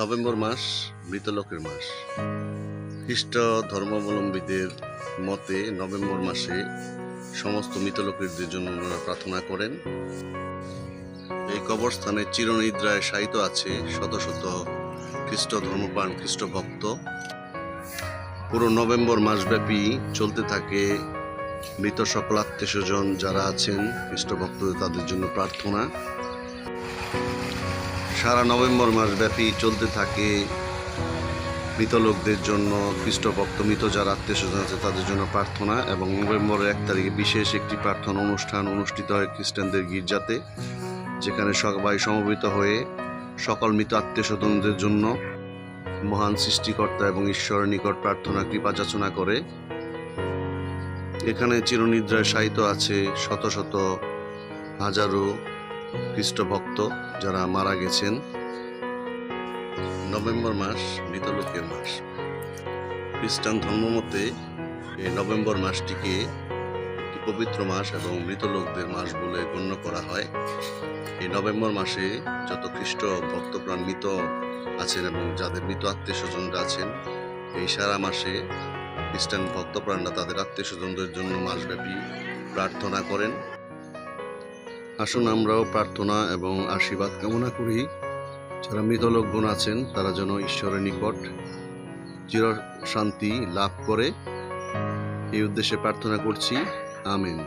November মাস, মৃতলোকের মাস। খ্রিস্ট ধর্মাবলম্বীদের মতে November মাসে সমস্ত মৃতলোকের জন্য ওনারা প্রার্থনা করেন, এই কবরস্থানে চিরনিদ্রায় শায়িত আছে শত শত খ্রিস্ট ধর্মপ্রাণ, খ্রিস্ট ভক্ত। পুরো নভেম্বর মাসব্যাপী চলতে থাকে মৃত সকল আত্মীয় স্বজন যারা আছেন, খ্রিস্ট ভক্তদের তাদের জন্য প্রার্থনা। সারা নভেম্বর মাস ব্যাপী চলতে থাকে মৃত লোকদের জন্য খ্রিস্টভক্ত, মৃত যারা আত্মীয় স্বজন আছে তাদের জন্য প্রার্থনা এবং নভেম্বরের এক তারিখে বিশেষ একটি প্রার্থনা অনুষ্ঠান অনুষ্ঠিত হয় খ্রিস্টানদের গির্জাতে, যেখানে সবাই সমবেত হয়ে সকল মৃত আত্মীয় স্বজনদের জন্য মহান সৃষ্টিকর্তা এবং ঈশ্বরের নিকট প্রার্থনা, কৃপা যাচনা করে। এখানে চিরনিদ্রায় সাহিত্য আছে শত শত হাজারো খ্রিস্ট ভক্ত যারা মারা গেছেন নভেম্বর মাস, মৃতলোকের মাস। খ্রিস্টান ধর্মমতে এই নভেম্বর মাসটিকে পবিত্র মাস এবং মৃতলোকদের মাস বলে গণ্য করা হয়। এই নভেম্বর মাসে যত খ্রিস্ট ভক্তপ্রাণ মৃত আছেন এবং যাদের মৃত আত্মীয় স্বজনরা আছেন, এই সারা মাসে খ্রিস্টান ভক্তপ্রাণরা তাদের আত্মীয় স্বজনদের জন্য মাসব্যাপী প্রার্থনা করেন। আসুন আমরাও প্রার্থনা এবং আশীর্বাদ কামনা করি। যারা মৃত লোকগুণ আছেন, তারা যেন ঈশ্বরের নিকট চির শান্তি লাভ করে। এই উদ্দেশ্যে প্রার্থনা করছি। আমিন।